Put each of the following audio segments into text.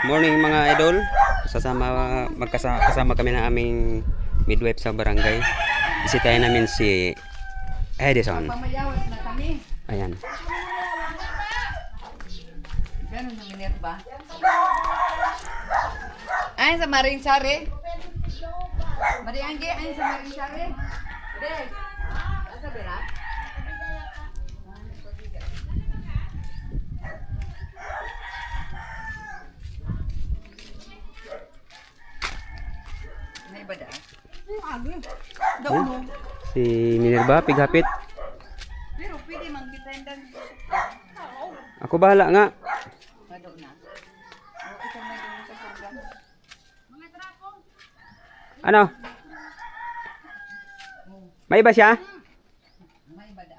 Morning mga idol. Kasama magkasama kasama kami ng aming midwife sa barangay. Bisitahin namin si Edison. Ayan. Ganun na minute ba? Ay, sa Maring Sari. Mariangge, ay sa Maring Sari. Dek, asa bera? Da? Si Minerva Pighapit. Pero pwede man kita Ako bahala nga. Ano? May iba siya? May ba da?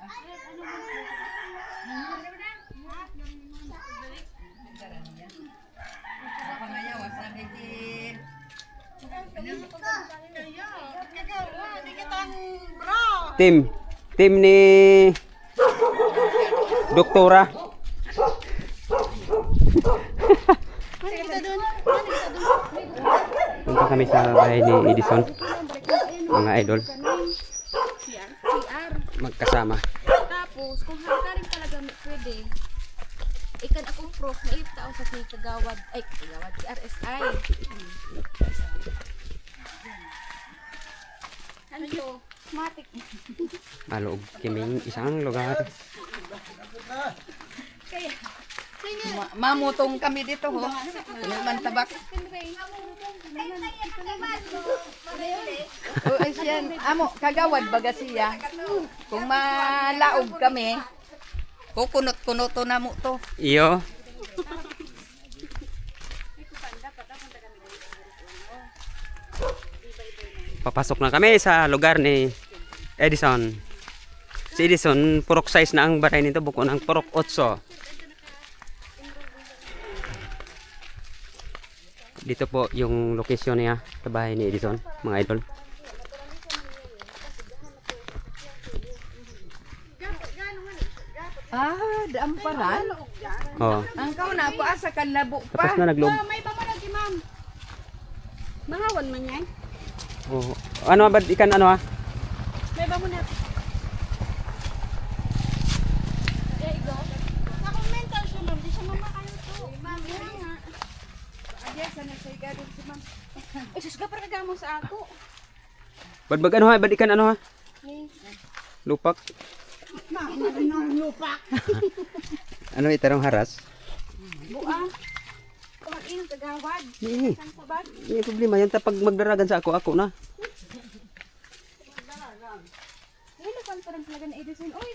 Baka mayawas na kay Team. Team ni Doktora. Punta kami sa bahay ni Edison. Mga idol. Magkasama. Tapos, kung hanggaring talaga pwede, ikan akong proof na iptao sa si Kagawad, ay, Kagawad, si RSI. Ano to? Matik. Maloob kaming isang lugar. Kaya, Ma mamutong kami dito ho. Kunin man tabak. O ay siyan, amo kagawad baga siya. Kung malaog kami, kukunot-kunot na mo to. Iyo. Papasok na kami sa lugar ni Edison. Si Edison, purok size na ang baray nito, buko ng purok 8. Dito po yung location niya sa bahay ni Edison, mga idol. Ah, daamparan. Oh, Ang kau na pa sa kalabo pa. tapos na naglob. may pamalagi, ma'am. Mahawan man yan. Oh, ano ba ikan ano ha? May ba mo na? There you go. Ako mental siya, ma'am. Di siya mamakayo to. Ma'am, yan nga. Siya gadon si ma'am. Ay, sus ka para mo sa ako. Badbag ano ha? Bad ikan ano ha? Ni. Lupak. ano itarong haras? Buang. Kumain ang kagawad. Hindi. Hindi problema yan tapag magdaragan sa ako ako na. Ay, nakan pa rin talaga na Edison. Uy,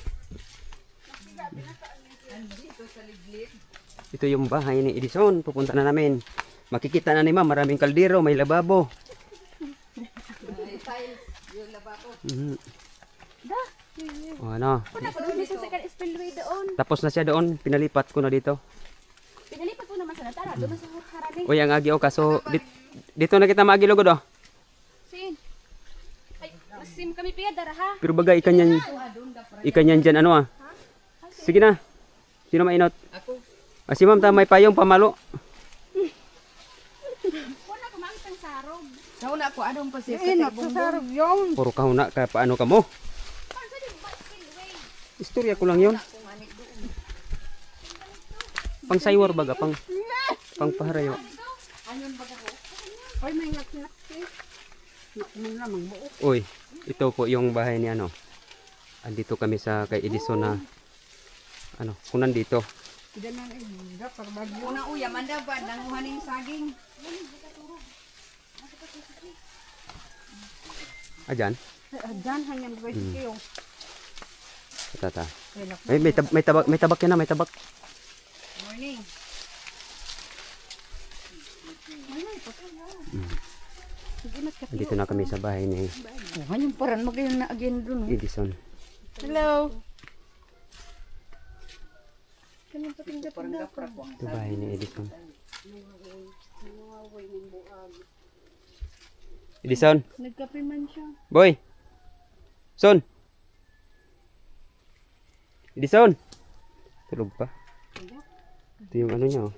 Ito yung bahay ni Edison. Pupunta na namin. Makikita na ni ma'am, maraming kaldero, may lababo. Mhm. da. O ano, tapos na siya doon, pinalipat ko na dito. Pinalipat mo naman sa natara. Doon sa harani. Uy, ang agi o kaso, dit, dito na kita magilugod oh. Sin. Ay, masim kami piya dara ha. Pero baga, ikan yan, ikan yan dyan, ano ah. Sige na, sino mainot? Ako. Ah, si ma'am, ta, may payong pamalo. Sarog. Sa una ko adong pa siya sa tibong. Puro kahuna ka, paano ka mo? Sa? Istorya ko lang yun. Pang saywar baga, pang, pang paharayo. Oy, may ngak-ngak. Uy, ito po yung bahay ni ano. Andito kami sa kay Edison na ano, kung nandito. Una uya man daw ba nanguhaning saging. Ajan, Diyan hanyang buhay Hmm. kayo. tata. May may, tab may tabak, may tabak yan na, may tabak. Morning. Andito na kami sa bahay ni Oh, hanyang paran magayon na again dun. oh. Edison. Hello. Ito bahay ni Edison. Edison, Nagkape man siya. boy. Son. Edison. Tulog pa. Ito yung ano niya oh.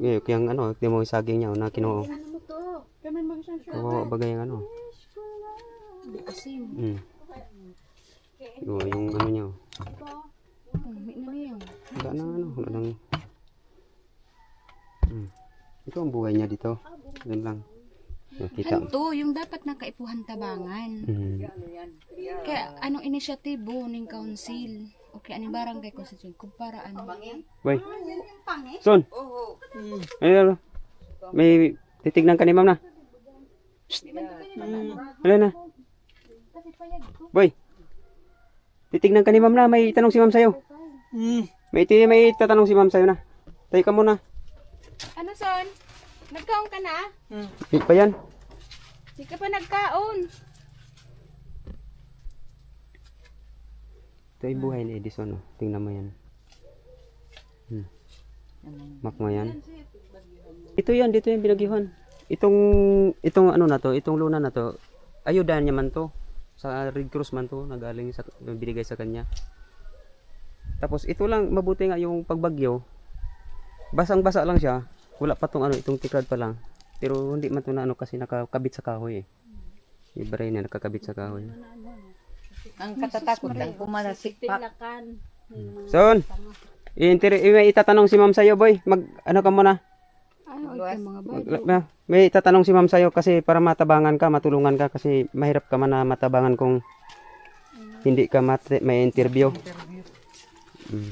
Eh, kaya ano, di mo yung saging niya, na kinuha. Ano mo to? Kawawa bagay yung ano. Di asin. Mm. Yung, yung ano niya. oh. Oh, may na niya. Wala nang ano, wala nang... Mm. Ito ang buhay niya dito. Yan lang. Nakita. Hanto, yung dapat nakaipuhan tabangan. Mm. Kaya anong inisyatibo ning council? Okay, anong barangay constitution? Kumpara ano? Boy. Son. Ayun. May titignan ka ni ma'am na. Psst. Wala na. Boy. Titignan ka ni ma'am na. May tanong si ma'am sa'yo. May, iti- may tatanong si ma'am sa'yo na. Tayo ka muna. Ano son? Nagkaon ka na? Hindi pa yan. Di ka pa nagkaon. Ito ay buhay ni Edison. Oh. Tingnan mo yan. Hmm. Mak mo yan. Ito yan, dito yung binagyuhan. Itong, itong ano na to, itong luna na to, ayudan niya man to. Sa Red Cross man to, nagaling sa, binigay sa kanya. Tapos ito lang, mabuti nga yung pagbagyo. Basang-basa lang siya. Wala pa tong ano, itong tikrad pa lang. Pero hindi man to na ano kasi nakakabit sa kahoy eh. Baray na nakakabit sa kahoy. Ang katatakot lang pumalasik pa. Son, i-inter- i- may itatanong si ma'am sa'yo, boy. Mag, ano ka muna? Ano ito mga may itatanong si ma'am sa'yo kasi para matabangan ka, matulungan ka kasi mahirap ka man na matabangan kung hindi ka mat- may interview. Mm.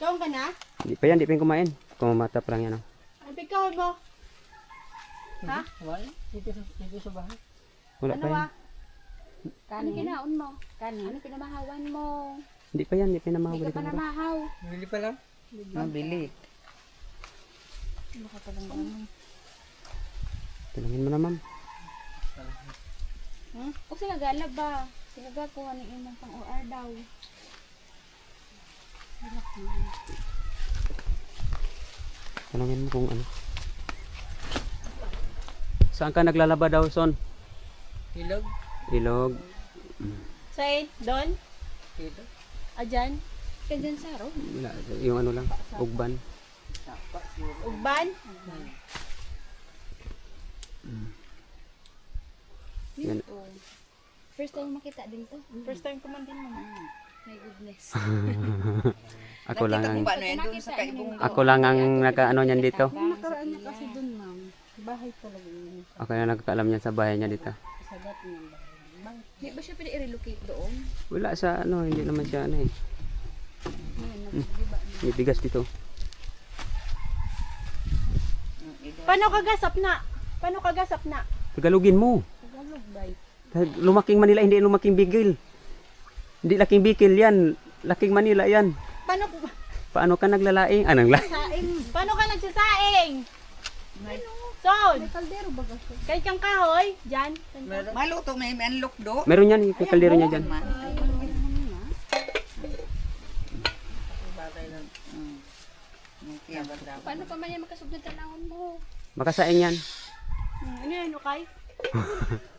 Kaon ka na? Hindi pa yan, hindi pa yung kumain. Kung mata pa lang yan. Oh. Ang pikaon mo? Wala pa yan. Ano kinaon mo? Kanin. Ano pinamahawan mo? Hindi pa yan, hindi pa Hindi ka pa namahaw. Mabili. Tanungin mo na, ma'am. Hmm? O sila gala ba? Sila gakuha ng imong pang OR daw. Tanungin mo kung ano. Saan ka naglalaba daw, Son? Ilog. Ilog. Say, Don? Ajan? Kadyan sa ro? Wala, Yung ano lang, ugban. Ugban? Yan. Oh. First time makita din to. First time ko man din mo. My goodness. Ako lang ang paano yan doon sa kaibong ako lang ang nakaano niyan dito. Nakaraan niya kasi dun, ma'am. Bahay talaga yun. Ako yung nagkaalam niyan sa bahay niya dito. Hindi ba siya pwede i-relocate doon? Wala sa ano, hindi naman siya ano eh. Hmm. May bigas dito. Paano kagasap na? Paano kagasap na? Tagalogin mo. Tagalog ba? Tag- Lumaking Manila, hindi lumaking Bigil. Hindi laking Bikil yan. Laking Manila yan. Paano Paano ka naglalaing? Anong la? saing? Paano ka nagsasaing? Son! May kaldero ba kasi? Kay kang kahoy? Diyan? Maluto may may lukdo. Meron yan, yung kaldero niya dyan. Man. Paano pa man yan talangon mo? Makasaing yan. Ano yan, okay?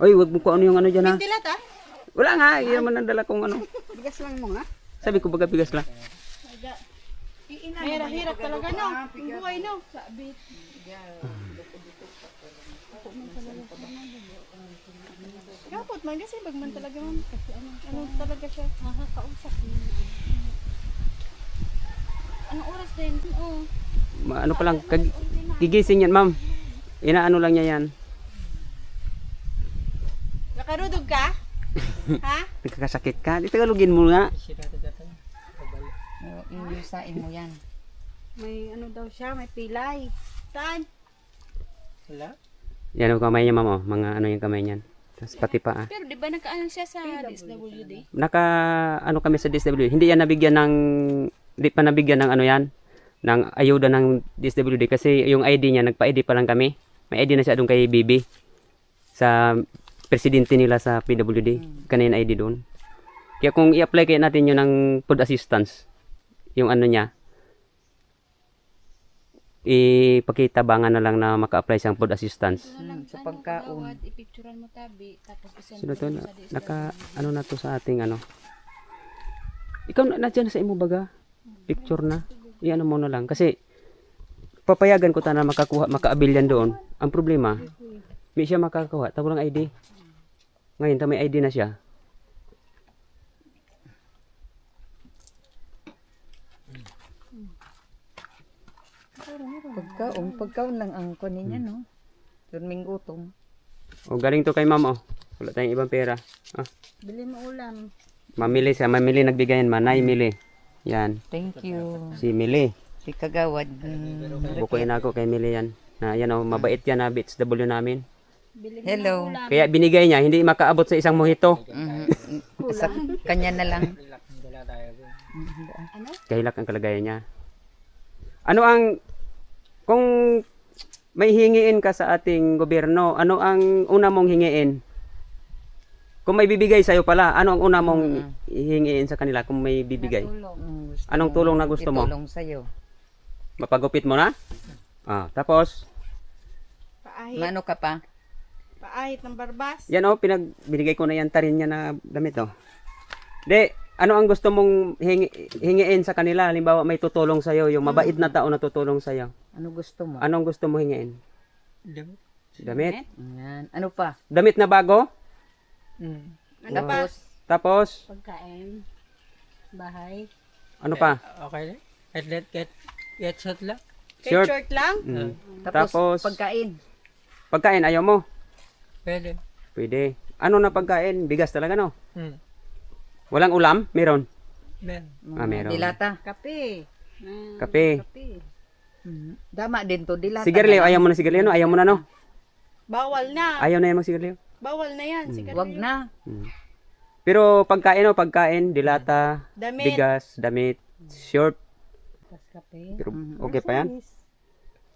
Oy, wag mo ko ano yung ano dyan ha. Ah? Wala nga, hindi naman ang dala kong ano. Bigas lang mo nga. Sabi ko baga bigas lang. Mahirap, hirap talaga no. Yung buhay no. Sabi. Kapot man kasi bagman talaga man. Kasi ano, ano talaga siya. Nakakausap. Anong oras din? Oo. Ano pa lang, gigising yan ma'am. Inaano lang niya yan. Ka? ha? Nagkakasakit ka. Di Tagalogin mo nga. Iusain mo yan. May ano daw siya, may pilay. Saan? Wala. Yan ang kamay niya ma'am oh. Mga ano yung kamay niyan. Tapos pati pa ah. Pero di ba nakaano siya sa DSWD? Naka ano kami sa DSWD. Hindi yan nabigyan ng hindi pa nabigyan ng ano yan ng ayuda ng DSWD kasi yung ID niya nagpa-ID pa lang kami. May ID na siya doon kay Bibi sa presidente nila sa PWD. Kanina ID doon. Kaya kung i-apply kaya natin yun ng food assistance, yung ano niya, ipakitabangan na lang na maka-apply siyang food assistance. Hmm, sa pagkaon. Ipicturean mo tabi, tapos isend mo to? Na, naka, ano na to sa ating ano? Ikaw na, na sa imo baga? Picture na. Iyan mo na lang. Kasi, papayagan ko ta na makakuha, makaabil yan doon. Ang problema, may siya makakuha. Tago lang ID. Ngayon, ta may ID na siya. Pagkaon, pagkaon lang ang kunin niya, no? Turming gutom. O, galing to kay ma'am, oh. Wala tayong ibang pera. Ah, Bili mo ulam. mamili siya. Mamili nagbigayan. Manay, mili. Yan. Thank you. Si Mili. Si Kagawad. Mm. Bukuin ako kay Mili yan. Na yan oh, mabait yan na bits W namin. Bili Hello. Kaya binigay niya, hindi makaabot sa isang mojito. Mhm. Sa kanya na lang. Bro. Kahilak ang kalagayan niya. Ano ang, kung may hingiin ka sa ating gobyerno, ano ang una mong hingiin? Kung may bibigay sa'yo pala, ano ang una mong hingiin sa kanila kung may bibigay? Mm, gusto Anong mo tulong na gusto mo? Itulong sa'yo. Mapagupit mo na? Ah, tapos, Paahit. Mano ka pa? Paahit ng barbas. yan oh, pinag, binigay ko na yan tarin niya na damit oh. De, ano ang gusto mong hingi, hingiin sa kanila? Halimbawa may tutulong sa'yo, yung mabait na tao na tutulong sa'yo. Ano gusto mo? Anong gusto mo hingiin? Dami. Damit? Yan. Ano pa? Damit na bago? Mm. Ano pa? Tapos, Pagkain. Bahay. ano pa? Okay lang. At let get get shot lang. Shirt. short lang? Mm. Tapos, Tapos- pagkain. Pagkain, ayaw mo? Pwede. Pwede. Ano na pagkain? Bigas talaga, no? Mm. Walang ulam? Meron. Ben. Ah, meron. Dilata. Kape. Mm, Kape. kape. Mhm. Dama din to. Dilata. Sigarilyo, ayaw mo na sigarilyo, no? Ayaw mo na, no? Bawal na. Ayaw na yan magsigarilyo. Bawal na yan. Sigarilyo. Wag na. Mm. Pero pagkain, no? Pagkain, dilata, Damit. bigas, damit, short. Tapos kape. Pero okay pa yan?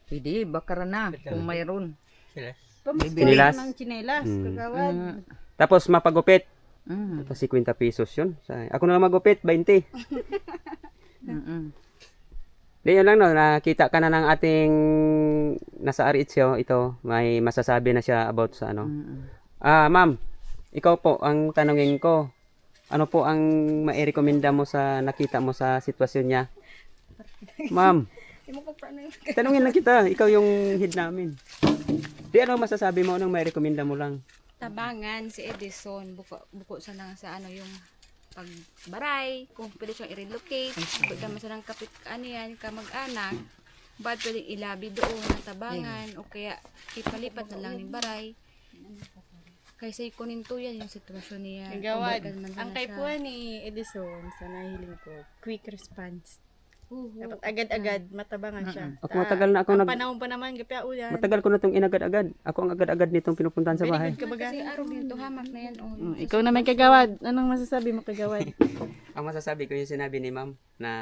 Hindi, bakara na. Kung mayroon. Sila. Sinilas. ng chinelas. Mm. Kagawad. Mm. Tapos mapagupit. Mm. Tapos 50 pesos yun. Sa- Ako na lang magupit, 20. Mm-mm. Di yun lang no, nakita ka na ng ating nasa Aritzio, ito, may masasabi na siya about sa ano. Mm-mm. Ah, ma'am, ikaw po, ang tanungin ko, ano po ang mairekomenda mo sa nakita mo sa sitwasyon niya? Ma'am, tanungin lang kita, ikaw yung head namin. Di ano masasabi mo, anong mairekomenda mo lang? Tabangan si Edison. Buko, buko sa lang sa ano yung pagbaray. Kung pwede siyang i-relocate. Kung ka masalang kapit ano yan, ka mag-anak. Ba't pwedeng ilabi doon na tabangan. O kaya ipalipat na lang ni baray. Kaysa ikunin to yan yung sitwasyon niya. Gawad. Ang na siya. kaipuan ni Edison sa nahiling ko, quick response. Oo. Dapat agad-agad, matabangan siya. Ako matagal na ako Ang nag... panahon pa naman, gapya ulan. Matagal ko na itong inagad-agad. Ako ang agad-agad nitong pinupuntahan sa bahay. Kasi araw dito hamak na yan. Oh, Mm, ikaw naman kagawad. Anong masasabi mo kagawad? Ang masasabi ko yung sinabi ni ma'am na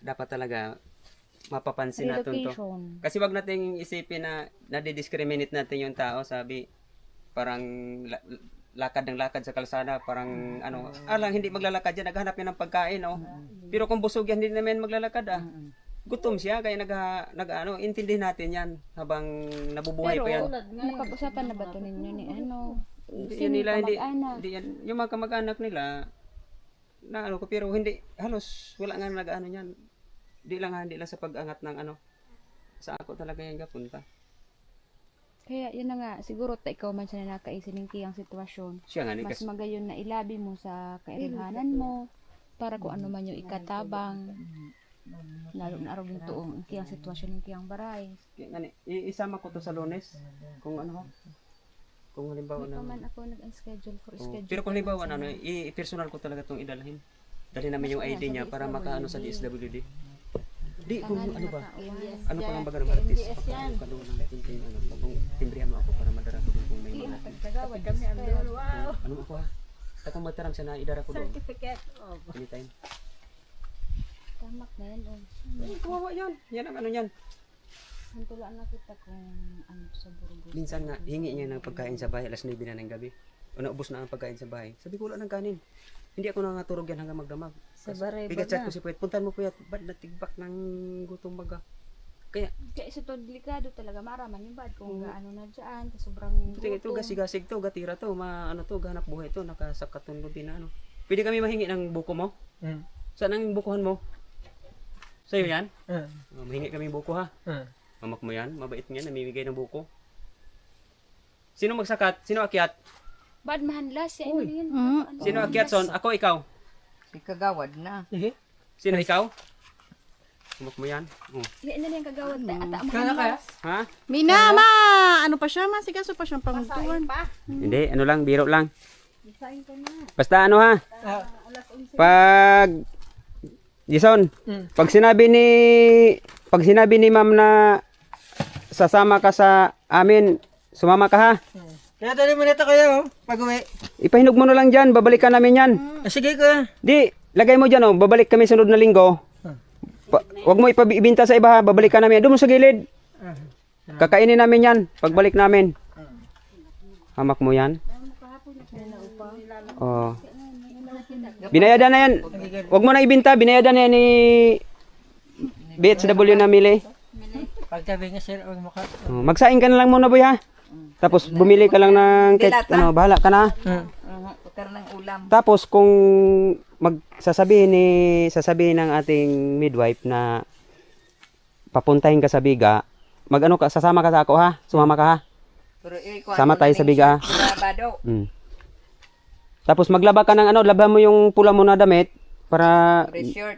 dapat talaga mapapansin natin to. Kasi wag nating isipin na nadi-discriminate natin yung tao, sabi parang la- lakad ng lakad sa kalsada, parang ano, alang hindi maglalakad yan, naghahanap yan ng pagkain, oh. Pero kung busog yan, hindi naman maglalakad, ah. Gutom siya, kaya nag, nag ano, intindihin natin yan habang nabubuhay pa yan. Napag-usapan na ba ito ninyo ni ano? Hindi yan nila, hindi, hindi yan, yung mga kamag-anak nila, na ano ko, pero hindi, halos, wala nga nag-ano yan. Hindi lang, ha, hindi lang sa pag-angat ng ano, sa ako talaga yan kapunta. Kaya yun na nga, siguro ta ikaw man siya na nakaisin ng kiyang sitwasyon. Siya nga, Mas magayon na ilabi mo sa kailhanan mo para kung ano man yung ikatabang. Lalo na araw yung tuong ang kiyang sitwasyon ng kiyang baray. kaya nga ni, i- isama ko to sa lunes, kung ano, kung halimbawa Hindi pa na, man ako nag-schedule for Oh, schedule. pero kung halimbawa na, ano, i-personal ko talaga itong idalhin. Dali namin yung ID niya para makaano sa DSWD. Di, kung ano ba? Ano pa lang ba ng artist? Ano ng tintin, ano, kung timbrihan mo ako para madara ko doon kung may mga. Ano ako ha? Takong matarang siya na idara ko doon. Certificate. Anytime. Tamak na yan. Oh. Ay, kawawa yan. Yan ang ano yan. Hantulaan na kita kung ano sa Burgos. Minsan nga, hingi niya ng pagkain sa bahay, alas 9 na ng gabi. O naubos na ang pagkain sa bahay. Sabi ko, wala ng kanin. Hindi ako nangaturog yan hanggang magdamag. Sa baray Bigat chat ko si Puwet. Puntan mo Puwet. Ba't natigbak ng gutom baga? Kaya, Kaya sa to delikado talaga maraman yung bad kung gaano na dyan, tas sobrang puting ito, gutom. gasig-gasig to, gatira to, ma, ano to, ganap buhay to, nakasakaton lubi na ano. Pwede kami mahingi ng buko mo? Mm. Saan ang bukuhan mo? Sa'yo yan? Uh, Oh, mahingi kami buko ha. uh. Mamak mo yan. Mabait nga, namimigay ng buko. Sino magsakat? Sino akyat? Bad mahanla siya. Ano yun? Sino akyat son? Ako, ikaw. Si kagawad na. Sige. Sino ikaw? Mamak mo yan. Oh. Yan na yung kagawad. Ta ata Kaya kaya? mahanlas. Ha? Mina, ma! Ano pa siya? Masikaso pa siyang panguntuan. Hindi, ano lang, biro lang. Basta ano ha? Ah, Pag Jason, Mm. pag sinabi ni pag sinabi ni ma'am na sasama ka sa amin, sumama ka ha. mm. Kaya tali mo nito kayo, pag uwi. Ipahinog mo na lang diyan, babalikan namin 'yan. Ah, sige kuya. Di, lagay mo diyan oh, babalik kami sunod na linggo. Pa, wag mo ipabibinta sa iba ha, babalikan namin. Doon mo sa gilid. Ah. Kakainin namin 'yan pagbalik namin. Hamak mo 'yan. Oh. Binayadan na yan. Huwag mo na ibinta, binayadan na yan ni BHW na mili. Pagsabi nga sir, huwag maka... Oh, magsaing ka na lang muna boy ha. Tapos bumili ka lang ng kahit Dilata. ano, bahala ka na. Uh, Uh, pagkar ng ulam. Tapos kung magsasabihin ni sasabihin ng ating midwife na papuntahin ka sa biga, magano ka, sasama ka sa ako ha? Sumama ka ha? Pero, eh, Sama ko tayo sa biga. Grabado. Mm. Tapos maglaba ka ng ano, laba mo yung pula mo na damit para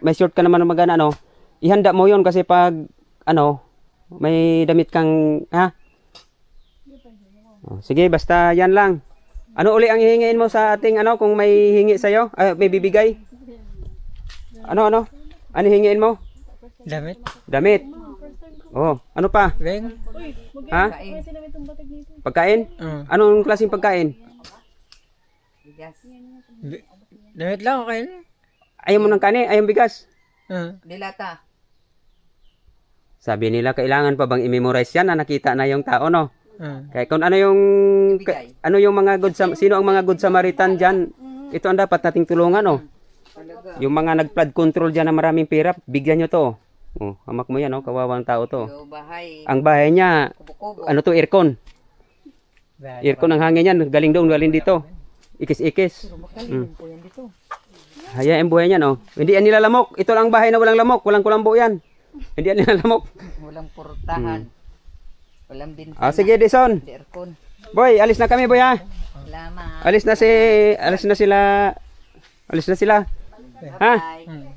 may short ka naman na magana ano. Ihanda mo yon kasi pag ano, may damit kang ha? Oh, sige, basta yan lang. Ano uli ang hihingiin mo sa ating ano kung may hingi sa'yo? Ay, may bibigay? Ano, ano? Ano hingiin mo? damit. Damit. Oh, ano pa? Beng. Ha? Kain. Pagkain? Uh, Anong klaseng pagkain? Bigas. bi- damit lang, okay na. Ayaw mo ng kanin? Ayaw bigas? Uh, Dilata. Sabi nila, kailangan pa bang i-memorize yan na nakita na yung tao, no? Uh. Kaya kung ano yung Ibigay. ano yung mga good Sam- sino ang mga good Samaritan diyan? Ito ang dapat nating tulungan oh. Talaga. Yung mga nag-flood control diyan na maraming pera, bigyan nyo to. Oh, hamak mo yan oh, kawawang tao to. Yo, bahay. Ang bahay niya, Kubo-kubo. ano to, aircon. Aircon ang hangin yan, galing doon, galing dito. Ikis-ikis. Mm. Haya ang buhay niyan oh. Hindi yan nilalamok. Ito lang ang bahay na walang lamok, walang kulambo yan. Hindi yan nilalamok. Walang purtahan. Walang bintana. Ah, sige, Dison. Aircon. Boy, alis na kami, boy ha. Salamat. Alis na si alis na sila. Alis na sila. Ha? Bye.